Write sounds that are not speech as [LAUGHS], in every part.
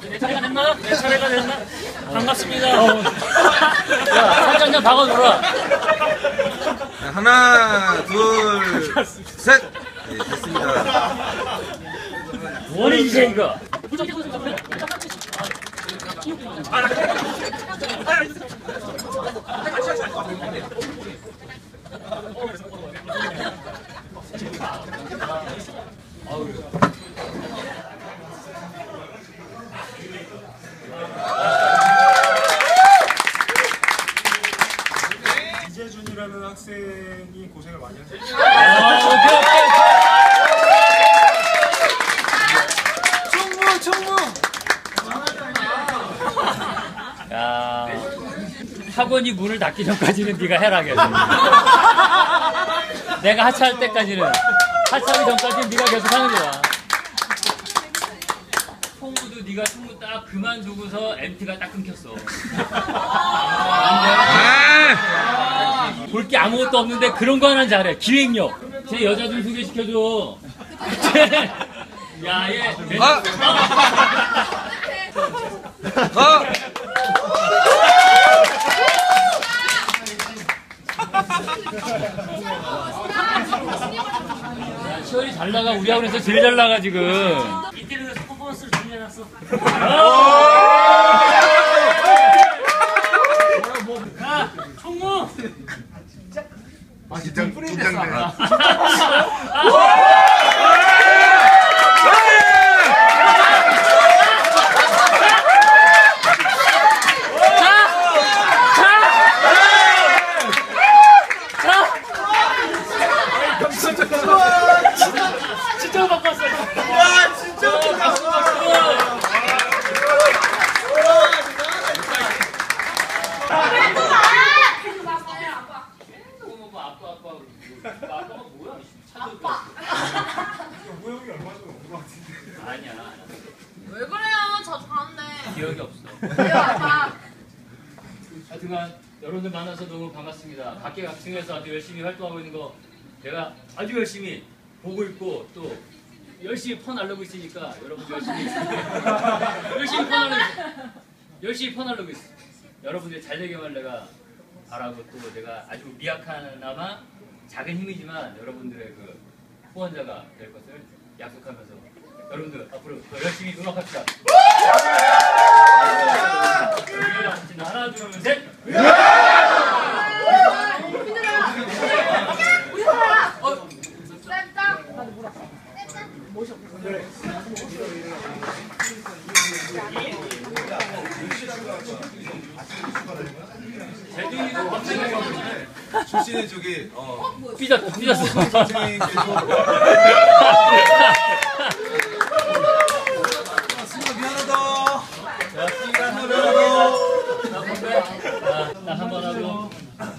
내 차례가 됐나? 내 차례가 됐나? 반갑습니다. 야, 살짝 박아 놀아. 자, 하나, 둘, 셋. 네, 됐습니다. 원인 제이가. 이재준이라는 학생이 고생을 많이 했어요. 1번이 문을 닫기 전까지는 네가 해라 계속. 내가 하차할 때까지는 하차하기 전까지는 네가 계속 하는 거야. 홍우도 네가 승부 딱 그만두고서 MT가 딱 끊겼어. 볼 게 아무것도 없는데 그런 거 하나 잘해. 기획력. 제 여자 좀 소개시켜줘. 야, 얘. 아! 아! 아. 우리 학원에서 제일 잘 나가, 지금. 이태리에서 퍼포먼스를 준비해놨어. 야, 총무! 긴장 긴장돼. [LAUGHS] 진짜 바꿨어. 야, 진짜 바꿨어. 어머, 아빠, 아빠. 아빠가 뭐야? 아빠. 모형이 얼마 전에 온것 같은데. 아니야. 왜 그래요? 자주 가는데. 기억이 없어. 왜요, 아빠? 하여튼간 여러분들 만나서 너무 반갑습니다. 각계각층에서 아주 열심히 활동하고 있는 거 내가 아주 열심히 보고 있고 또 열심히 퍼날르고 있으니까 여러분 열심히 [LAUGHS] 열심히 퍼날르고 열심히 퍼날르고 있어. 여러분들 잘 되기만 내가 바라고 또 내가 아주 미약하나마 작은 힘이지만 여러분들의 그 후원자가 될 것을 약속하면서 여러분들 앞으로 더 열심히 노력합시다. 하나 둘 셋. 재준이도 갑자기 출신은 어, 삐졌어 삐졌어. 선생님께서. 미안하다. 나 한번 하고.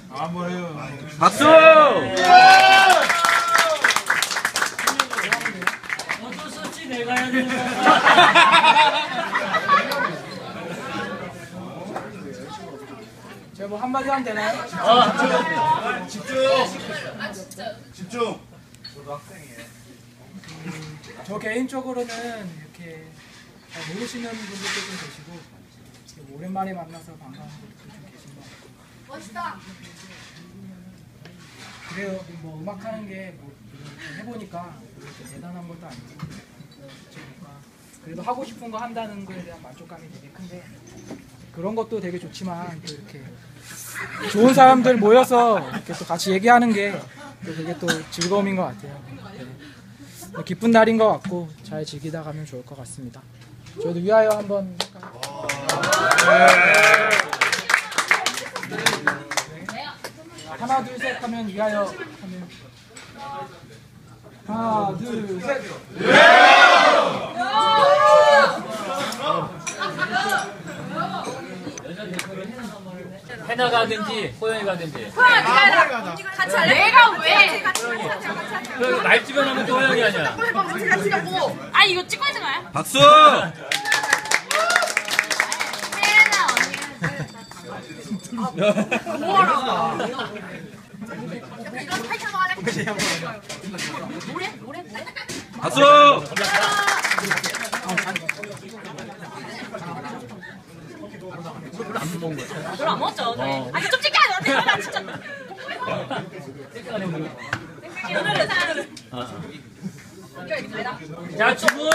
한번 해요. 박수! 어쩔 수 없지 내가 해야 되는 거야. 제가 뭐 한마디 하면 되나요? 아, 집중. 저 개인적으로는 이렇게 잘 모르시는 분들도 좀 계시고 오랜만에 만나서 반가운 분들도 좀 계신 것 같고 멋있다. 그래요 뭐 음악 하는 게 뭐 해보니까 대단한 것도 아니고 그래도 하고 싶은 거 한다는 거에 대한 만족감이 되게 큰데 그런 것도 되게 좋지만 또 이렇게 좋은 사람들 모여서 이렇게 또 같이 얘기하는 게또 되게 또 즐거움인 것 같아요. 네. 뭐 기쁜 날인 것 같고 잘 즐기다 가면 좋을 것 같습니다. 저도 위하여 한번? 하나 둘 셋 하면 위하여 하면 하나 둘 셋. 해나 가든지 호영이 가든지. 같이 할래? 내가 왜? 그 말주변 하면 또 호영이 아니야. 같이 같이 가고. 아 이거 찍고 있는 거야? 박수! 혜나 언니. 이런 타이틀 한번 할래? 노래? 노래? 박수! 별로 안 먹었죠? 네. 아니 좀 찍게 하자. 나 진짜. 오늘은? 자, 주부!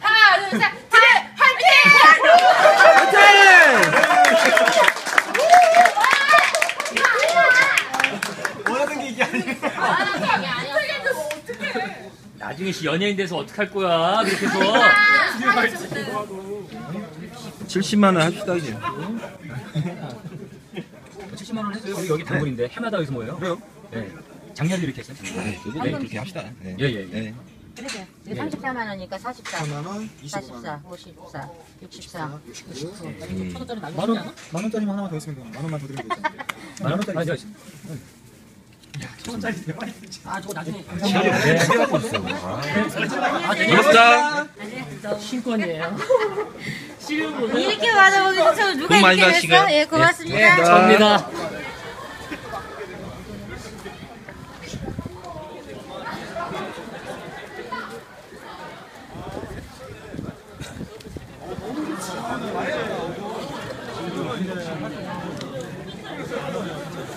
하나, 둘, 셋. 화이팅! 원하는 게 이게 아니에요. 나중에 씨 연예인 돼서 어떡할 거야, 그렇게 해서. 70만 원 합시다 이제. 70만 원 해줘요. 우리 여기 단골인데 해마다 여기서 모여요? 그래요? 네. 작년도 이렇게 했어요. 네, 저도 네, 그렇게 합시다. 네. 예, 예, 예. 네. 이게 34만 원이니까 44, 4만 원, 25만 44, 54, 64, 69. 만 원, 만 원짜리만 하나만 더 있으면 돼요. 만 원만 더 드리면 되잖아요. 만 원짜리 아. 아, 저거 나중에. 고맙다. 신권이에요. 이렇게 받아보기 저 누가 돈 많이 이렇게. 됐어? 예, 고맙습니다. 접니다.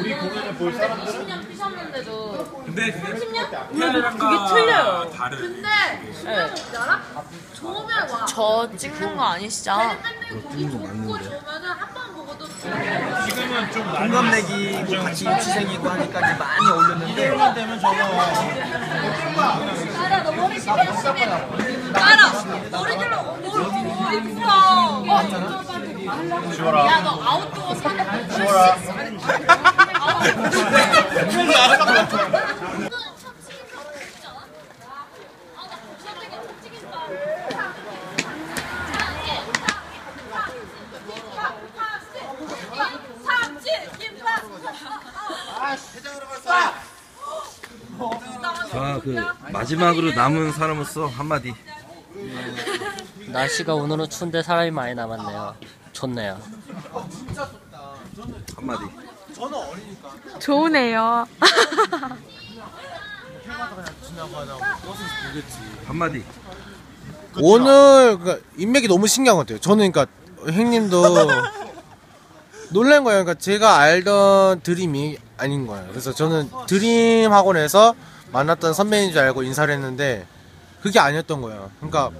우리 공연을 볼 사람들은 10년 피셨는데도 근데 그게 10년? 그게 틀려요. 근데 중요한 거 알아? 좋으면 와. 저 찍는 거 아니시죠? 좋고 좋으면은 한 번 보고도 지금은 좀 공감내기 같이 유치생이고 하니까 많이 올렸는데 알아 너 머리 심해 심해 알아 머리 길러 지워라. 야 너 아웃도어 사는 지워라. 자, 그 마지막으로 남은 사람으로서 한마디. 날씨가 오늘은 추운데 사람이 많이 남았네요. 좋네요. 한마디. 좋으네요. 한마디. 오늘 그 인맥이 너무 신기한 것 같아요. 저는 그러니까 형님도 [LAUGHS] 놀란 거예요. 그러니까 제가 알던 드림이 아닌 거예요. 그래서 저는 드림 학원에서 만났던 선배인 줄 알고 인사를 했는데 그게 아니었던 거예요. 그러니까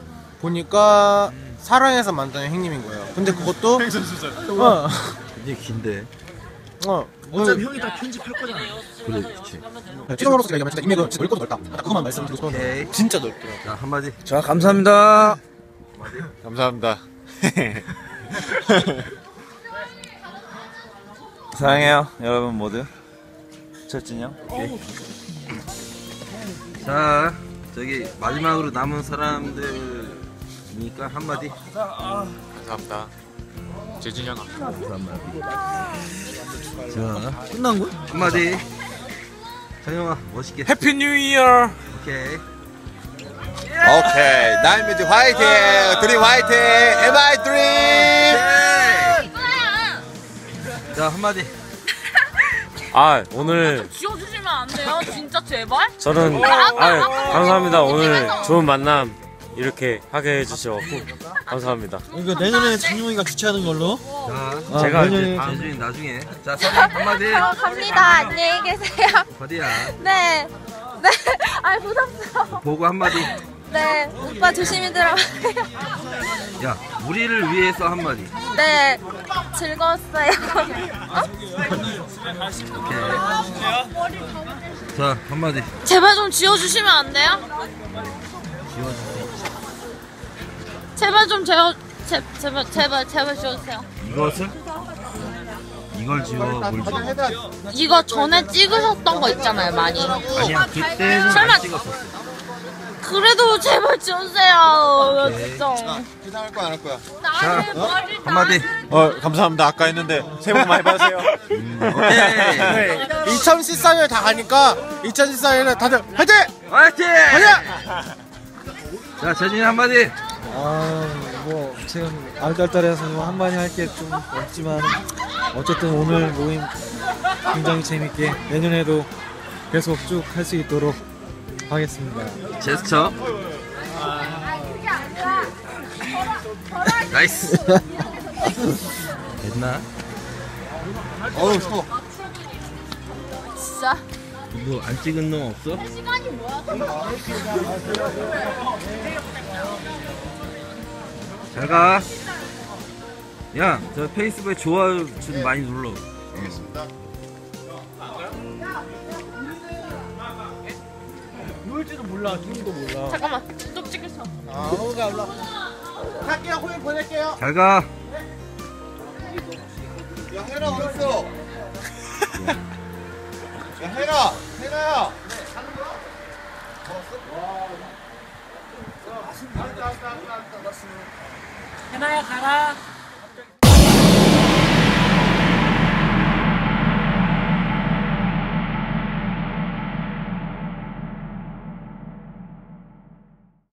보니까 사랑해서 만난 형님인 거예요. 근데 그것도 어, 굉장히 긴데. 어, 어차피 형이 다 편집할 거잖아. 그래, 그치. 최종으로서 얘기하면 진짜 인맥은 진짜 넓고 넓다. 딱 그것만 말씀드리고 싶었는데 오케이. 진짜 넓더라고요. 자, 한마디. 자, 감사합니다. 감사합니다. [LAUGHS] 사랑해요 여러분 모두 철진이 형 자, 저기 마지막으로 남은 사람들 이니까 한마디. 감사합니다. 재진이 형. 자, 끝난 거야? 한마디. 정영아, 멋있게. 해피 뉴 이어. 오케이. 오케이. 나인뮤직 화이팅! 드림 화이팅! MI 드림! 자, 한마디. 아 오늘 지워주시면 안 돼요? 진짜 제발? 저는 아 감사합니다. 오늘 좋은 만남 이렇게 하게 해주셔서 감사합니다. 이거 내년에 장용이가 주최하는 걸로. 자, 제가 이제 내년에 주에 나중에. 자, 한마디. 갑니다. 안녕히 계세요. 어디야? 네. 네. 아 부담스러워. 보고 한마디. 네. 오빠 조심히 들어가세요. 야, 우리를 위해서 한마디. 네. 즐거웠어요. 어? 자 한마디 제발 좀 지워주시면 안 돼요? 제발 좀 제어 제, 제발 제발 제발 지워주세요. 이것을 이걸 지워 뭘 지워 이거 전에 찍으셨던 거 있잖아요 많이. 아니야 그때는 설마- 안 찍었었어 그래도 제발 지워주세요. 나 진짜. 기상할 거야 안 할 거야? 나의 머리 한마디 어 감사합니다. 아까 했는데 새해 복 많이 받으세요. [LAUGHS] 네. 2014년 다 가니까 2014년에 다들 화이팅! 화이팅! 화이팅! 자 재진 한마디 아 뭐 지금 알딸딸해서 뭐 한마디 할 게 좀 없지만 어쨌든 오늘 모임 굉장히 재밌게 내년에도 계속 쭉 할 수 있도록 하겠습니다. 제스처 나이스 됐나? 어우 추워. 진짜. 이거 안 찍은 놈 없어? 시간이 뭐야? 잘가 야 저 페이스북에 좋아요 좀 많이 눌러 알겠습니다. 누울지도 몰라, 누울지도 몰라. 잠깐만. 쪽 찍으셔. 아우가 올라. 갈게요, 호인 보낼게요. 잘가 야 해라 어딨어?